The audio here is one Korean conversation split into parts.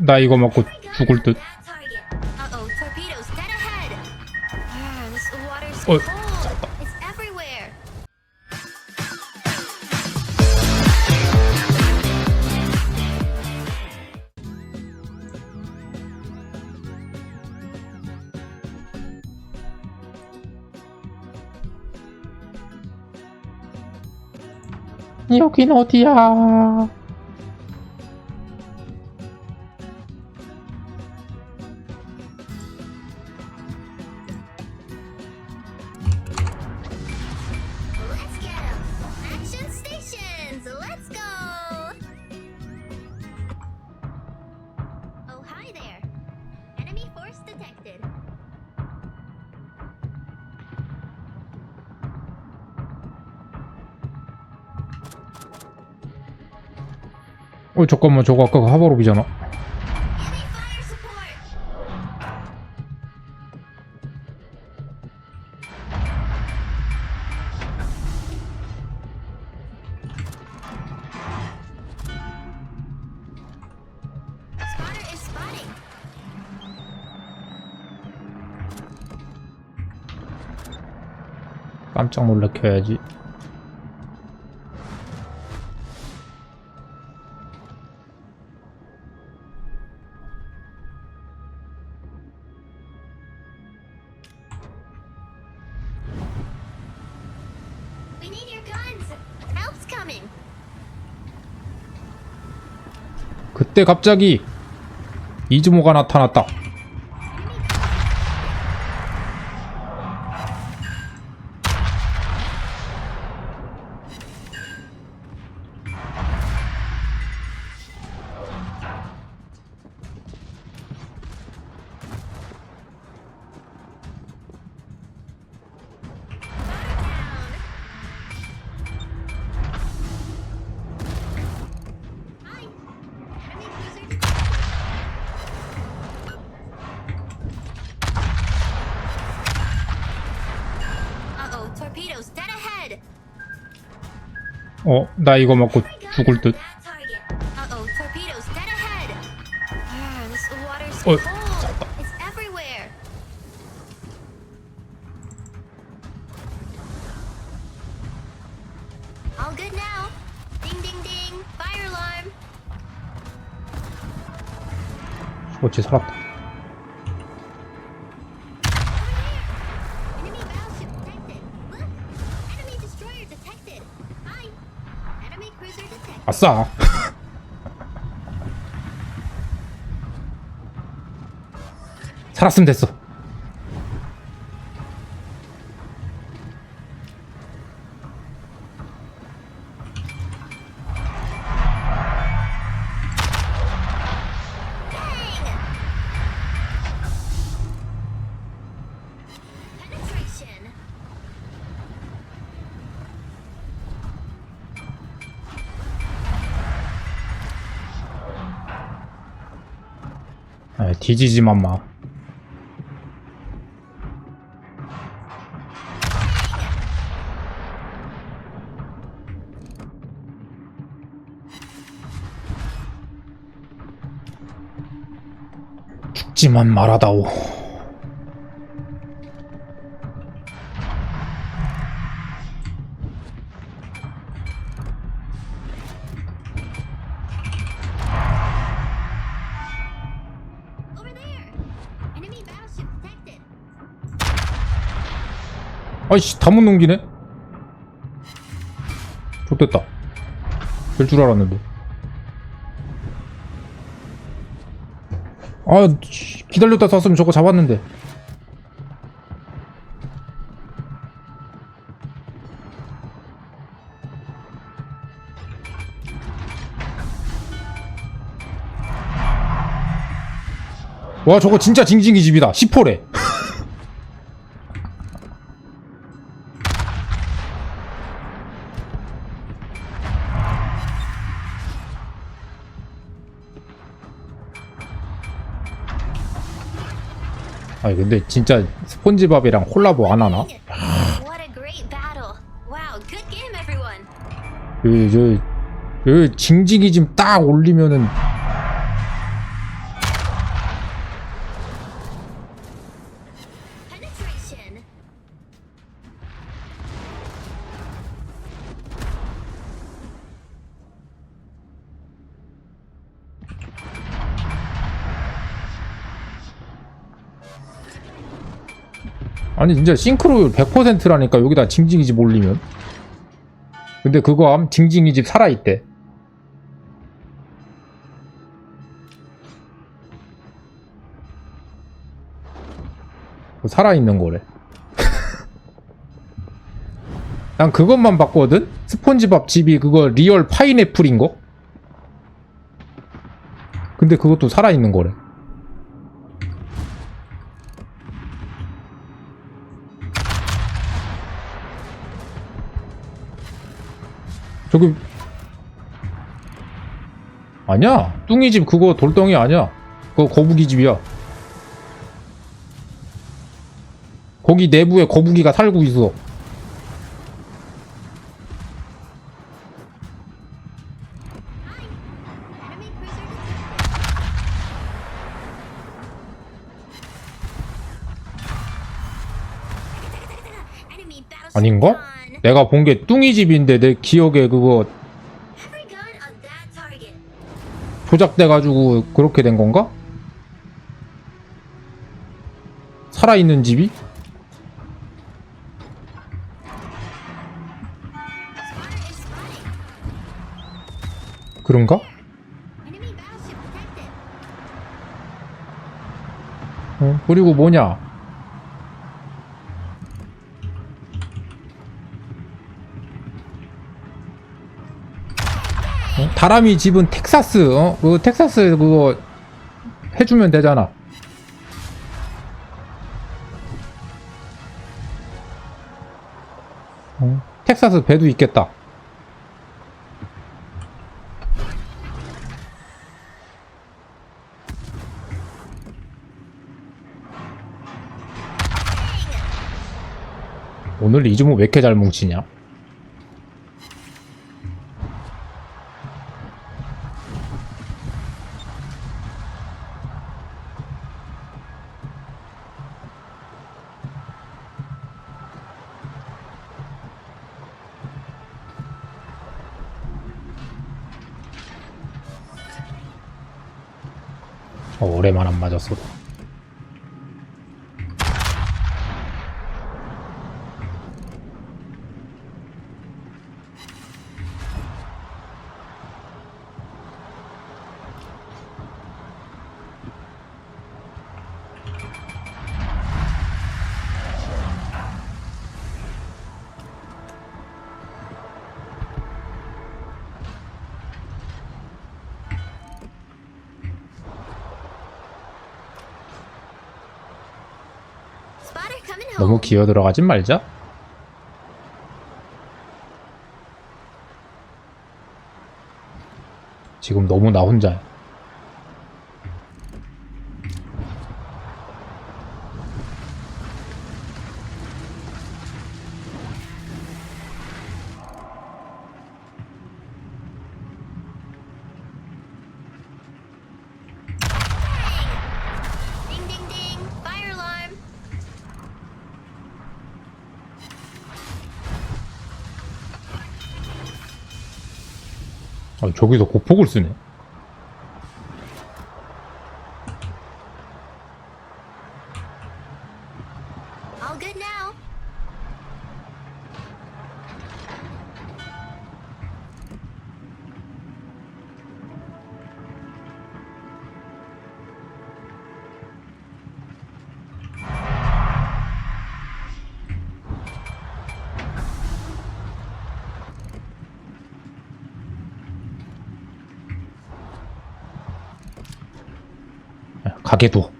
나 이거 먹고 죽을 듯. Ah, Oh, everywhere. 여긴 어디야? 어 잠깐만 저거 아까 그. Spotter is spotting. 깜짝 놀래켜야지. 그때 갑자기 이즈모가 나타났다. 어, 나 이거 먹고 죽을 듯. Ah, Oh. Fire alarm. 그렇지 살았다. 아싸. 살았으면 됐어. 아, 뒤지지만 마. 죽지만 말아다오. 아이씨, 다 못 넘기네? 좋됐다. 될 줄 알았는데. 아, 씨, 기다렸다 쐈으면 저거 잡았는데. 와, 저거 진짜 징징이 집이다. 10호래. 아니 근데 진짜 스폰지밥이랑 콜라보 안 하나? 그, 저, 그 징징이 좀딱 올리면은 아니 진짜 싱크로율 100%라니까 여기다 징징이 집 올리면 근데 그거 함 징징이 집 살아있대 살아있는 거래 난 그것만 봤거든? 스폰지밥 집이 그거 리얼 파인애플인 거? 근데 그것도 살아있는 거래 저기 아니야. 뚱이 집 그거 돌덩이 아니야. 그거 거북이 집이야. 거기 내부에 거북이가 살고 있어 아닌가? 내가 본 게 뚱이 집인데 내 기억에 그거. 조작돼가지고 그렇게 된 건가? 살아있는 집이? 그런가? 어, 그리고 뭐냐? 다람이 집은 텍사스, 어? 그 텍사스 그거 해주면 되잖아. 어? 텍사스 배도 있겠다. 오늘 이즈모 왜 이렇게 잘 뭉치냐? 오 너무 기어 들어가진 말자. 지금 너무 나 혼자. Ding 아, 저기서 고폭을 쓰네. 가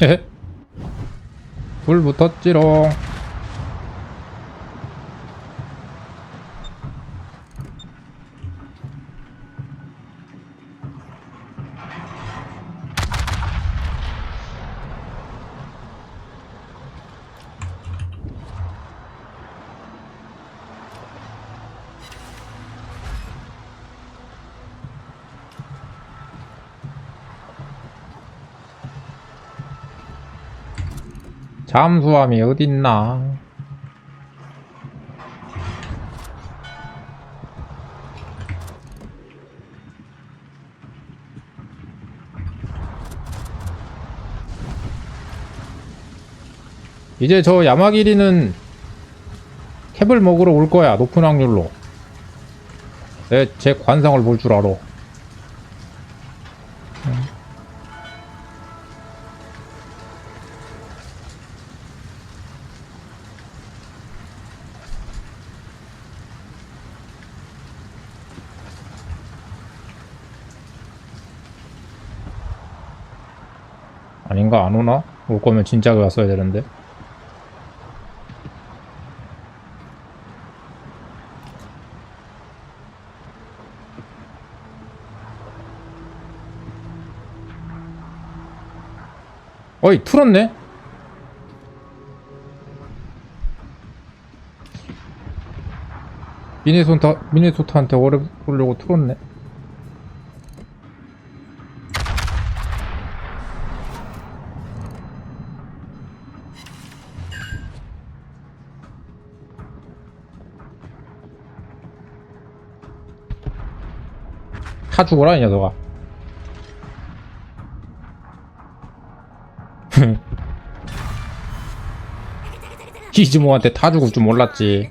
게도. 불 붙었지롱. 잠수함이 어딨나? 이제 저 야마기리는 캡을 먹으러 올 거야 높은 확률로 내 제 관상을 볼 줄 알아 아닌가 안 오나? 올 거면 진작에 왔어야 되는데. 어이 틀었네? 미네소타 미네소타한테 오래 보려고 틀었네 타 죽어라 이 녀석아. 히즈모한테 타 죽을 줄 몰랐지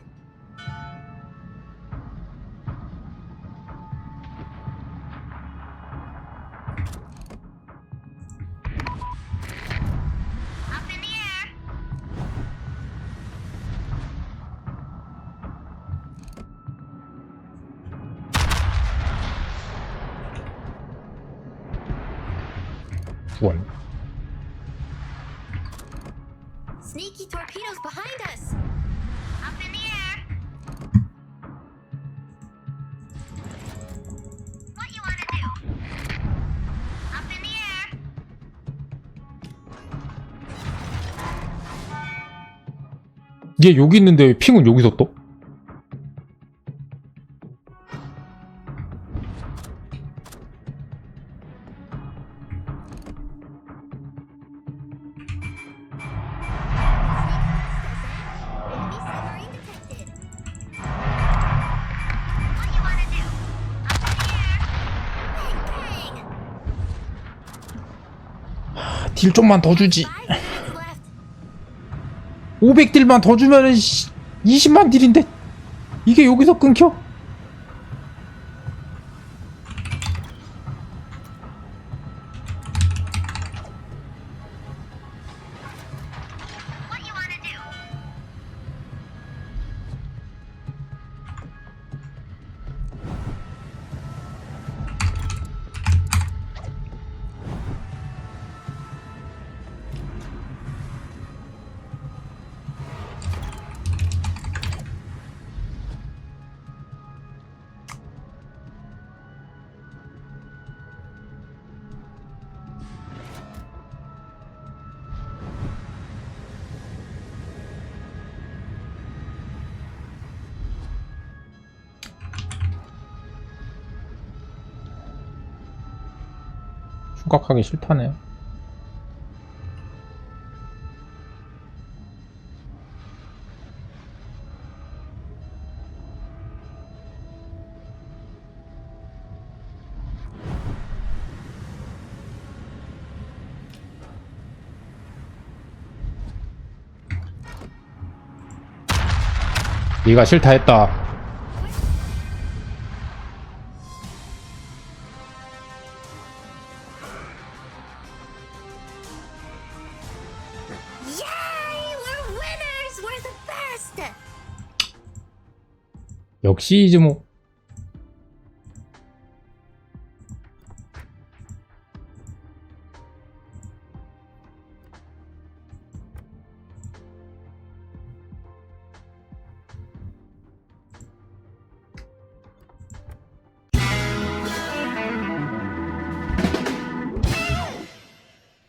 죽었네 Sneaky torpedoes behind us. Up in the air. What you wanna do? Up in the air. 얘 여기 있는데 왜 핑은 여기서 떠? 딜 좀만 더 주지 Five minutes left. 500딜만 더 주면은 20만 딜인데 이게 여기서 끊겨? 충각하기 싫다네 네가 싫다 했다 역시 이즈모